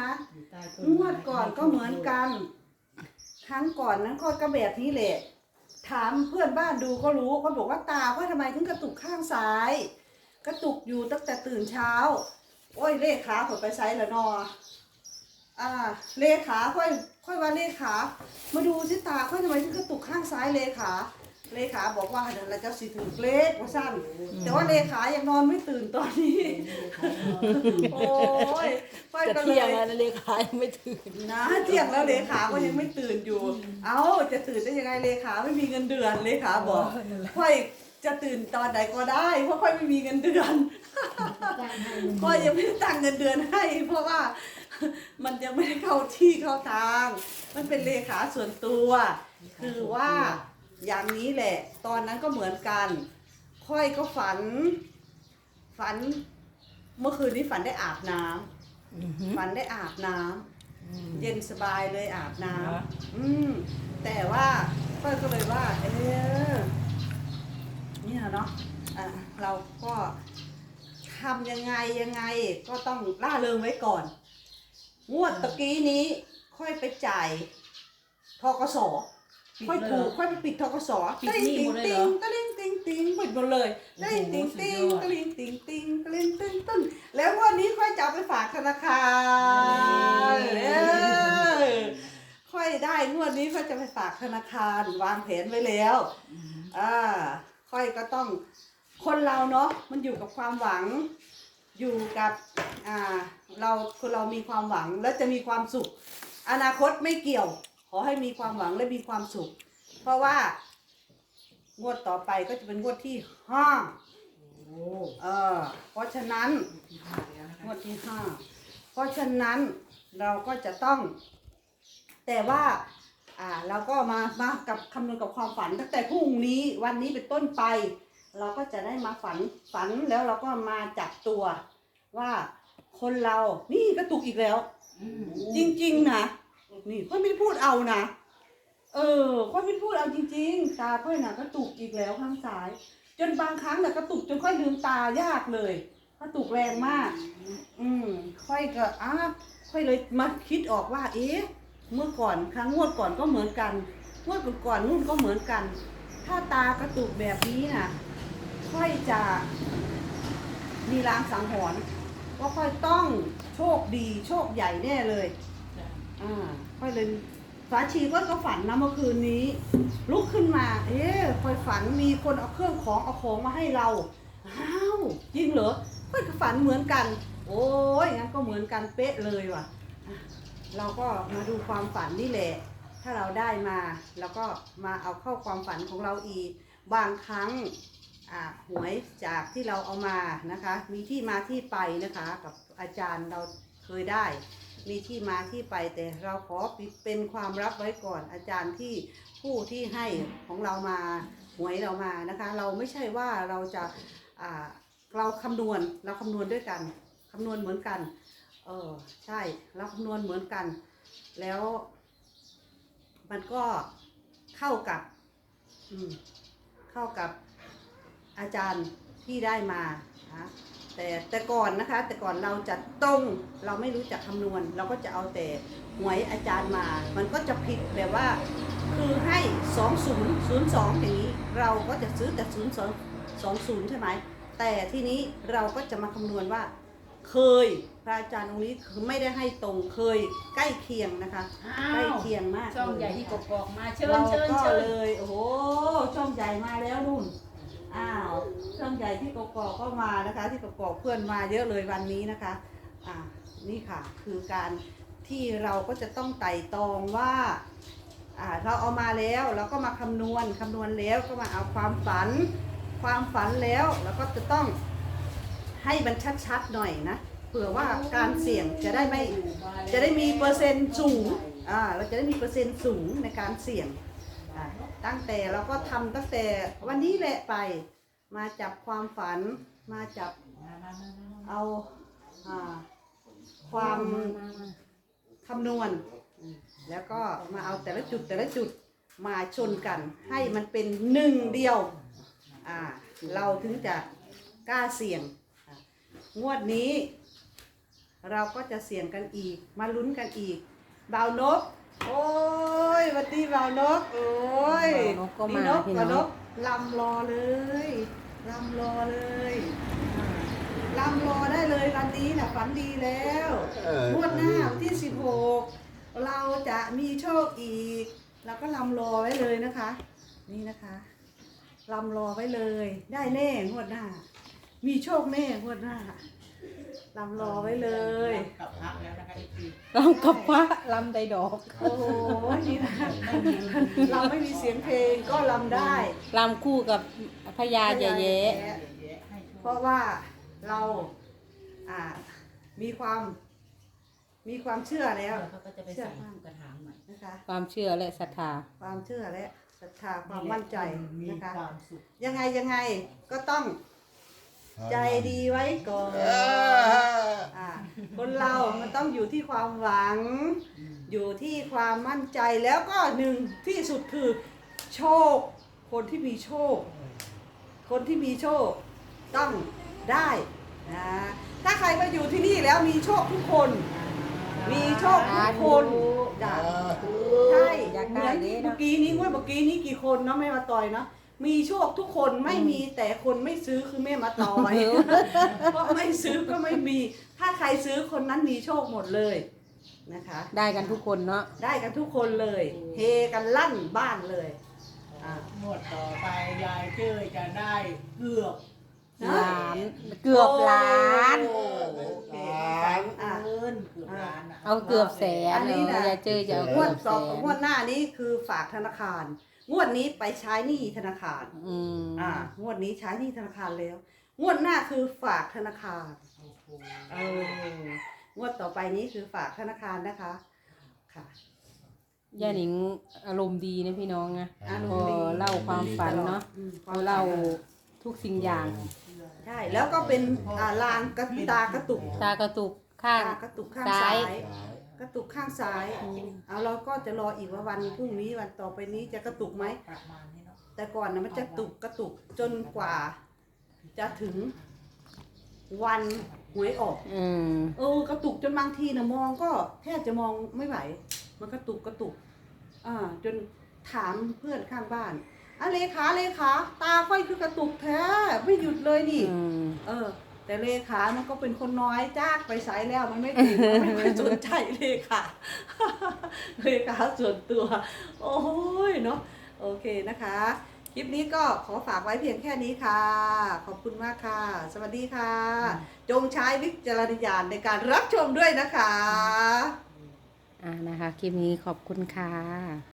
นะอยู่ใต้ต้นงวดก่อนก็เหมือนกัน ครั้งก่อนนั้นค่อยก็แบบนี้แหละ ถามเพื่อนบ้านดูก็รู้ก็บอกว่าตาว่าทำไมถึงกระตุกข้างซ้าย กระตุกอยู่ตั้งแต่ตื่นเช้า โอ้ยเลขาผดไปไซส์ละนออ่าเลขาค่อยค่อยว่าเลขา มาดูสิตาค่อยทำไมถึงกระตุกข้างซ้ายเลขา เลขาบอกว่าเดี๋ยวเราจะสิถึงเลขว่าสั้นแต่ว่าเลขายังนอนไม่ตื่นตอนนี้ โอ้ยค่อยจะก็เลเที่ยงยแล้วนะเลขายังไม่ตื่นนะเที่ยงแล้วเลขาก็ยังไม่ตื่นอยู่ เอ้าจะตื่นได้ยังไงเลขาไม่มีเงินเดือนเลขาบอกค่อยจะตื่นตอนไหนก็ได้เพราะค่อยไม่มีเงินเดือนจ้างให้ลุงค่อยยังไม่ได้ตั้งเงินเดือนให้ เพราะว่ามันยังไม่ได้เข้าที่เข้าทาง มันเป็นเลขาส่วนตัว คือว่า อย่างนี้แหละ ตอนนั้นก็เหมือนกัน ค่อยก็ฝัน ฝัน เมื่อคืนนี้ฝันได้อาบน้ำฝันได้อาบน้ำเย็นสบายเลยอาบน้ำอืมแต่ว่าเปิ้ลก็เลยว่า เออเนี่ยเนาะอะเราก็ทำยังไงยังไง ก็ต้องล่าเริงไว้ก่อน งวดตะกี้นี้ค่อยไปจ่ายทกส ค่อยถูกค่อยไปปิดทกสตะลิงติงติงตะลิงติงติงปิดหมดเลยตะลิงติงติงตะลิงติงติงตะลิงติงตึ้งแล้วงวันนี้ค่อยจะเอาไปฝากธนาคารเออค่อยได้งวดนี้ค่อยจะไปฝากธนาคารวางแผนไว้แล้ว อ่าค่อยก็ต้องคนเราเนาะมันอยู่กับความหวัง อยู่กับอ่าเราคนเรามีความหวังแล้วจะมีความสุข อนาคตไม่เกี่ยว ขอให้มีความหวังและมีความสุข เพราะว่างวดต่อไปก็จะเป็นงวดที่ห้าโอ้เออเพราะฉะนั้นที่ผ่านแล้วนะงคะวดที่ห้าเพราะฉะนั้นเราก็จะต้อง แต่ว่า อ่าเราก็มามากับคำนวณกับความฝันตั้งแต่พรุ่งนี้วันนี้เป็นต้นไป เราก็จะได้มาฝันฝันแล้วเราก็มาจับตัวว่าคนเรานี่กระตุกอีกแล้ว จริงๆ นี่ค่อยไม่ได้พูดเอานะ เออค่อยไม่ได้พูดเอาจริง ๆ ตาค่อยน่ะกระตุกอีกแล้วข้างซ้าย จนบางครั้งน่ะกระตุกจนค่อยลืมตายากเลยกระตุกแรงมาก อืมค่อยก็อ้าค่อยเลยมาคิดออกว่า เอ๊ะ เมื่อก่อนครั้งงวดก่อนก็เหมือนกันงวดก่อนนู่นก็เหมือนกัน ถ้าตากระตุกแบบนี้น่ะ ค่อยจะมีรางสังหรณ์ว่าค่อยต้องโชคดีโชคใหญ่แน่เลยาค่อยเลยฝาชีก็ก็ฝันนะเมื่อคืนนี้ ลุกขึ้นมา เอ๊ะคอยฝันมีคนเอาเครื่องของเอาของมาให้เราอ้าวจริงเหรอค่อยก็ฝันเหมือนกัน โอ้ยงั้นก็เหมือนกันเป๊ะเลยว่ะ เราก็มาดูความฝันนี่แหละ ถ้าเราได้มาแล้วก็มาเอาเข้าความฝันของเราอีก บางครั้งอ่าหวยจากที่เราเอามานะคะ มีที่มาที่ไปนะคะ กับอาจารย์เราเคยได้ มีที่มาที่ไปแต่เราขอเป็นความลับไว้ก่อนอาจารย์ที่ผู้ที่ให้ของเรามาหวยเรามานะคะ เราไม่ใช่ว่าเราจะเราคำนวณเราคำนวณด้วยกันคำนวณเหมือนกันเออใช่เราคำนวณเหมือนกัน แล้ว มันก็เข้ากับอืมเข้ากับอาจารย์ที่ได้มานะ แต่แต่ก่อนนะคะ แต่ก่อนเราจะตรงเราไม่รู้จักคำนวณ เราก็จะเอาแต่หวยอาจารย์มา มันก็จะผิดแบบว่า คือให้สองศูนย์ศูนย์สองอย่างนี้เราก็จะซื้อแต่ศูนย์สองสองศูนย์ใช่ไหมแต่ทีนี้เราก็จะมาคำนวณว่า เคยพระอาจารย์องค์นี้คือไม่ได้ให้ตรงเคยใกล้เคียงนะคะอ้าใกล้วเคียงมากช่องเลยใหญ่ที่กกอกมาเชิญเราเชิญก็เชิญเลยโอ้โหช่องใหญ่มาแล้วนุ่น อ้าวช่องใหญ่ที่กกอกก็มานะคะ ที่กกอกเพื่อนมาเยอะเลยวันนี้นะคะอ่านี่ค่ะคือการที่เราก็จะต้องไต่ตองว่าอ่าเราเอามาแล้วเราก็มาคำนวณคำนวณแล้วก็มาเอาความฝัน ความฝันแล้วเราก็จะต้องให้มันชัดๆหน่อยนะเผื่อว่าการเสี่ยงจะได้ไม่จะได้มีเปอร์เซ็นต์สูงอ่าเราจะได้มีเปอร์เซ็นต์สูงในการเสี่ยง ตั้งแต่เราก็ทำตั้งแต่วันนี้แหละไป มาจับความฝัน มาจับเอาอ่าความคำนวณ แล้วก็มาเอาแต่ละจุดแต่ละจุดมาชนกัน ให้มันเป็นหนึ่งเดียว อ่า เราถึงจะกล้าเสี่ยงอะงวดนี้ เราก็จะเสี่ยงกันอีก มาลุ้นกันอีกบ่าวนก โอ้ยหวันดีบ่าวนก โอ้ยบ่าวนกก็มานี่นกพี่บ่าน้วองนกลำรอเลยลำรอเลยอ่าลำรอได้เลยวันนี้น่ะฝันดีแล้วเอองวดหน้าวันที่16เราจะมีโชคอีก เราก็ลำรอไว้เลยนะคะ นี่นะคะลำรอไว้เลย ได้แน่งวดหน้า มีโชคแน่งวดหน้า ลำรอไว้เลยกับพักแล้วนะคะอีกทีลำกับพระลำไดดอกโอ้โหนี่นะเราไม่มีเสียงเพลงก็ลำได้ ลำคู่กับพญาแย่เยอะให้โชเพราะว่าเราอ่ามีความมีความเชื่อแล้วเดี๋ยวเขาก็จะไปใส่กระถางใหม่นะคะ ความเชื่อและศรัทธา ความเชื่อและศรัทธาความมั่นใจมีนะคะ ความสุขยังไงยังไงก็ต้อง ใจดีไว้ก่อนเอออ่าคนเรา มันต้องอยู่ที่ความหวัง อยู่ที่ความมั่นใจแล้วก็หนึ่งที่สุดคือโชค คนที่มีโชค คนที่มีโชคต้องได้นะถ้าใครมาอยู่ที่นี่แล้วมีโชคทุกคน มีโชคทุกคนจ้ะใช่อยากเหมืได้อนเด้เมื่เนาะอกี้นี้งวดเมื่อกี้นี้กี่คนเนาะแม่มาต่อยเนาะ มีโชคทุกคนไม่มีแต่คนไม่ซื้อคือแม่มาต่อยเพราะไม่ซื้อก็ไม่มี ถ้าใครซื้อคนนั้นมีโชคหมดเลยนะคะ ได้กันทุกคนเนาะได้กันทุกคนเลย เฮกันลั่นบ้านเลยอ่าหมดต่อไปยายเจ้ยจะได้เกือบล้านเกือบล้าน โอ้โอเคอะเกินเกือบล้านะเอาเกือบแสนอันนี้เนนะอะยายเจอจะเอางเกืวอดบสองแสนงวดหน้านี้คือฝากธนาคาร งวดนี้ไปใช้หนี้ธนาคารอืมอ่างวดนี้ใช้หนี้ธนาคารแล้ว งวดหน้าคือฝากธนาคารโอ้โหเอองวดต่อไปนี้คือฝากธนาคารนะคะ ค่ะ ย่าหนิงอารมณ์ดีนะพี่น้องนะอารพมอณ์ดีเล่าความฝันเนาะอืมคพวาอมฝันเล่าทุกสิ่งอย่าง ใช่ แล้วก็เป็นอ่าลางกระตากระตุกตากระตุกข้างตากระตุกข้างซ้าซ้าย ย กระตุกข้างซ้ายเอาเราก็จะรออีกว่าวันพรุ่งนี้วันต่อไปนี้จะกระตุกไหม ประมาณนี้เนาะแต่ก่อนนะมันจะตุกกระตุกจนกว่า จะถึงวันหวยออก อืมเออกระตุกจนบางทีนะมองก็แทบจะมองไม่ไหว มันกระตุกกระตุก อ่า จนถามเพื่อนข้างบ้านอะเลขาเลขาตาค่อยคือกระตุกแท้ไม่หยุดเลยนี่ อืม เออ แต่เลขามันก็เป็นคนน้อยจากไปใช้แล้วมันไม่ติดมันไม่ค่อยสนใจเลขาเลขาส่วนตัว โอ้ยเนาะโอเคนะคะ คลิปนี้ก็ขอฝากไว้เพียงแค่นี้ค่ะ ขอบคุณมากค่ะ สวัสดีค่ะ จงใช้วิจารณญาณในการรับชมด้วยนะคะ อ่านะคะ คลิปนี้ขอบคุณค่ะ